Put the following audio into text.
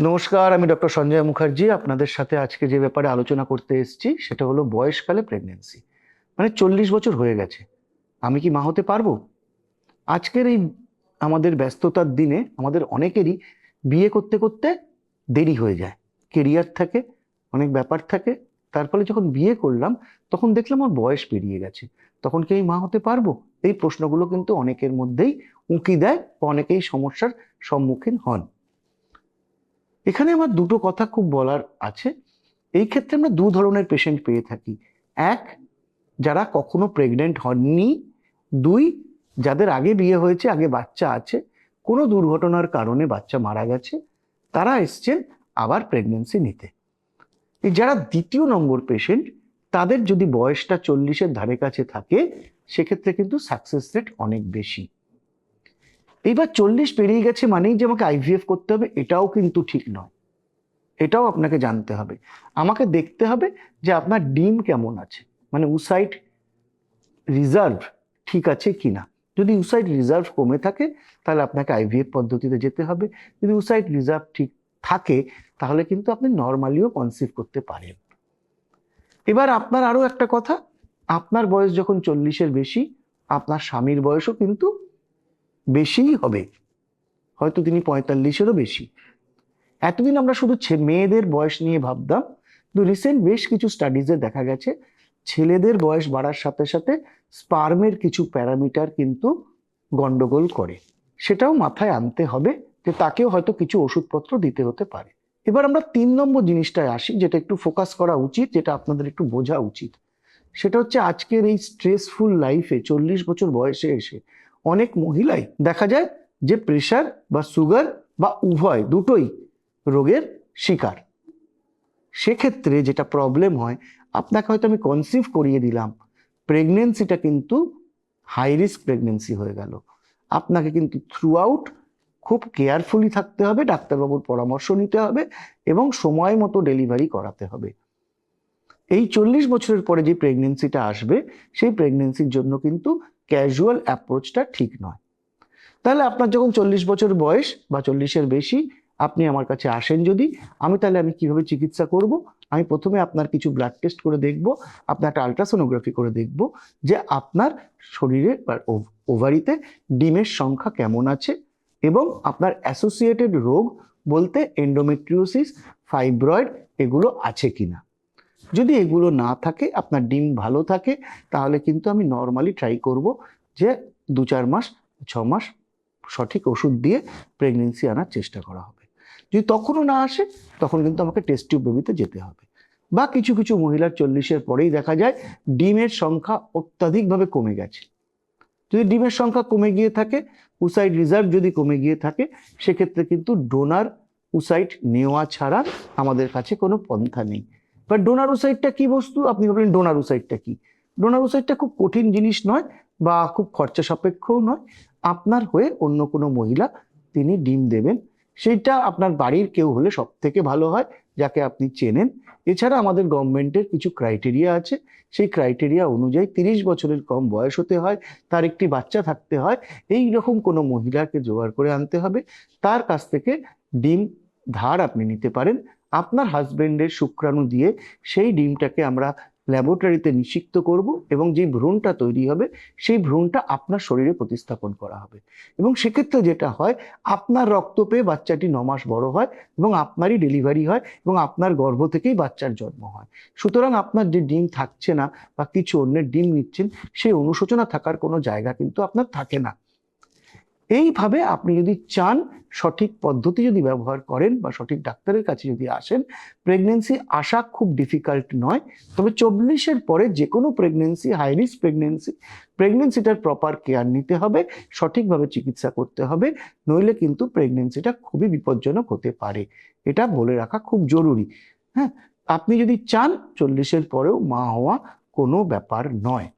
নমস্কার, আমি ডক্টর সঞ্জয় মুখার্জি। আপনাদের সাথে আজকে যে ব্যাপারে আলোচনা করতে এসেছি, সেটা হলো বয়সকালে প্রেগনেন্সি মানে চল্লিশ বছর হয়ে গেছে। আমি কি মা হতে পারব? আজকের এই আমাদের ব্যস্ততার দিনে আমাদের অনেকেরই বিয়ে করতে করতে দেরি হয়ে যায়। কেরিয়ার থাকে, অনেক ব্যাপার থাকে। তার ফলে যখন বিয়ে করলাম, তখন দেখলাম আমার বয়স পেরিয়ে গেছে। তখন কি আমি মা হতে পারব? এই প্রশ্নগুলো কিন্তু অনেকের মধ্যেই উঁকি দেয় অনেকেই সমস্যার সম্মুখীন হন। এখানে আমার দুটো কথা খুব বলার আছে। এই ক্ষেত্রে আমরা দু ধরনের পেশেন্ট পেয়ে থাকি। এক, যারা কখনো প্রেগনেন্ট হননি। দুই, যাদের আগে বিয়ে হয়েছে, আগে বাচ্চা আছে, কোনো দুর্ঘটনার কারণে বাচ্চা মারা গেছে, তারা এসছেন আবার প্রেগনেন্সি নিতে। যারা দ্বিতীয় নম্বর পেশেন্ট তাদের যদি বয়সটা চল্লিশের ধারে কাছে থাকে, সেক্ষেত্রে কিন্তু সাকসেস রেট অনেক বেশি। এইবার চল্লিশ পেরিয়ে গেছে মানেই যে আমাকে আইভিএফ করতে হবে, এটাও কিন্তু ঠিক নয়। এটাও আপনাকে জানতে হবে। আমাকে দেখতে হবে যে আপনার ডিম কেমন আছে। মানে উসাইট রিজার্ভ ঠিক আছে কি না যদি উসাইট রিজার্ভ কমে থাকে, তাহলে আপনাকে আইভিএফ পদ্ধতিতে যেতে হবে। যদি উসাইট রিজার্ভ ঠিক থাকে, তাহলে কিন্তু আপনি নর্মালিও কনসিভ করতে পারেন। এবার আপনার আরও একটা কথা, আপনার বয়স যখন চল্লিশের বেশি, আপনার স্বামীর বয়সও কিন্তু বেশিই হবে। হয়তো তিনি পঁয়তাল্লিশেরও বেশি। এতদিন আমরা শুধু মেয়েদের বয়স নিয়ে ভাবতাম। কিন্তু রিসেন্ট বেশ কিছু স্টাডিজে দেখা গেছে, ছেলেদের বয়স বাড়ার সাথে সাথে স্পার্মের কিছু প্যারামিটার কিন্তু গন্ডগোল করে। সেটাও মাথায় আনতে হবে যে তাকেও হয়তো কিছু ওষুধপত্র দিতে হতে পারে। এবার আমরা তিন নম্বর জিনিসটায় আসি, যেটা একটু ফোকাস করা উচিত, যেটা আপনাদের একটু বোঝা উচিত। সেটা হচ্ছে আজকের এই স্ট্রেসফুল লাইফে চল্লিশ বছর বয়সে এসে অনেক মহিলাই দেখা যায় যে প্রেশার বা সুগার বা উভয় দুটোই রোগের শিকার। সেক্ষেত্রে যেটা প্রবলেম হয়, আপনাকে হয়তো আমি কনসিভ করিয়ে দিলাম প্রেগনেন্সিটা কিন্তু হাই রিস্ক প্রেগনেন্সি হয়ে গেল। আপনাকে কিন্তু থ্রু আউট খুব কেয়ারফুলি থাকতে হবে, ডাক্তারবাবুর পরামর্শ নিতে হবে এবং সময় মতো ডেলিভারি করাতে হবে। এই চল্লিশ বছরের পরে যে প্রেগনেন্সিটা আসবে, সেই প্রেগনেন্সির জন্য কিন্তু ক্যাজুয়াল অ্যাপ্রোচটা ঠিক নয়। তাহলে আপনার যখন চল্লিশ বছর বয়স বা চল্লিশের বেশি, আপনি আমার কাছে আসেন যদি, আমি তাহলে আমি কীভাবে চিকিৎসা করব? আমি প্রথমে আপনার কিছু ব্লাড টেস্ট করে দেখব, আপনার একটা আলট্রাসোনোগ্রাফি করে দেখব যে আপনার শরীরে বা ওভারিতে ডিমের সংখ্যা কেমন আছে এবং আপনার অ্যাসোসিয়েটেড রোগ বলতে এন্ডোমেট্রিওসিস ফাইব্রয়েড এগুলো আছে কিনা। যদি এগুলো না থাকে, আপনার ডিম ভালো থাকে, তাহলে কিন্তু আমি নর্মালি ট্রাই করব যে দু চার মাস, ছ মাস সঠিক ওষুধ দিয়ে প্রেগনেন্সি আনার চেষ্টা করা হবে। যদি তখনও না আসে, তখন কিন্তু আমাকে টেস্ট টিউব বেবিতে যেতে হবে। বা কিছু কিছু মহিলার চল্লিশের পরেই দেখা যায়, ডিমের সংখ্যা অত্যাধিকভাবে কমে গেছে। যদি ডিমের সংখ্যা কমে গিয়ে থাকে উসাইড রিজার্ভ যদি কমে গিয়ে থাকে, সেক্ষেত্রে কিন্তু ডোনার উসাইট নেওয়া ছাড়া আমাদের কাছে কোনো পন্থা নেই। বাট ডোনার উসাইটটা কি বস্তু? আপনি ভাবলেন ডোনার উসাইটটা কি? ডোনার উসাইটটা খুব কঠিন জিনিস নয় বা খুব খরচা সাপেক্ষও নয়। আপনার হয়ে অন্য কোনো মহিলা তিনি ডিম দেবেন। সেইটা আপনার বাড়ির কেউ হলে সব থেকে ভালো হয়, যাকে আপনি চেনেন। এছাড়া আমাদের গভর্নমেন্টের কিছু ক্রাইটেরিয়া আছে। সেই ক্রাইটেরিয়া অনুযায়ী তিরিশ বছরের কম বয়স হতে হয়, তার একটি বাচ্চা থাকতে হয়। এই রকম কোনো মহিলাকে জোগাড় করে আনতে হবে। তার কাছ থেকে ডিম ধার আপনি নিতে পারেন। আপনার হাজবেন্ডের শুক্রাণু দিয়ে সেই ডিমটাকে আমরা ল্যাবরেটরিতে নিষিক্ত করব এবং যে ভ্রূণটা তৈরি হবে, সেই ভ্রূণটা আপনার শরীরে প্রতিস্থাপন করা হবে। এবং সেক্ষেত্রে যেটা হয়, আপনার রক্ত পেয়ে বাচ্চাটি ন মাস বড় হয় এবং আপনারই ডেলিভারি হয় এবং আপনার গর্ভ থেকেই বাচ্চার জন্ম হয়। সুতরাং আপনার যে ডিম থাকছে না বা কিছু অন্যের ডিম নিচ্ছেন, সেই অনুশোচনা থাকার কোনো জায়গা কিন্তু আপনার থাকে না। এইভাবে আপনি যদি চান, সঠিক পদ্ধতি যদি ব্যবহার করেন বা সঠিক ডাক্তারের কাছে যদি আসেন প্রেগনেন্সি আসা খুব ডিফিকাল্ট নয়। তবে চল্লিশের পরে যে কোনো প্রেগনেন্সি হাই রিস্ক প্রেগনেন্সি প্রেগনেন্সিটার প্রপার কেয়ার নিতে হবে, সঠিকভাবে চিকিৎসা করতে হবে, নইলে কিন্তু প্রেগনেন্সিটা খুবই বিপজ্জনক হতে পারে। এটা বলে রাখা খুব জরুরি। হ্যাঁ আপনি যদি চান, চল্লিশের পরেও মা হওয়া কোনো ব্যাপার নয়।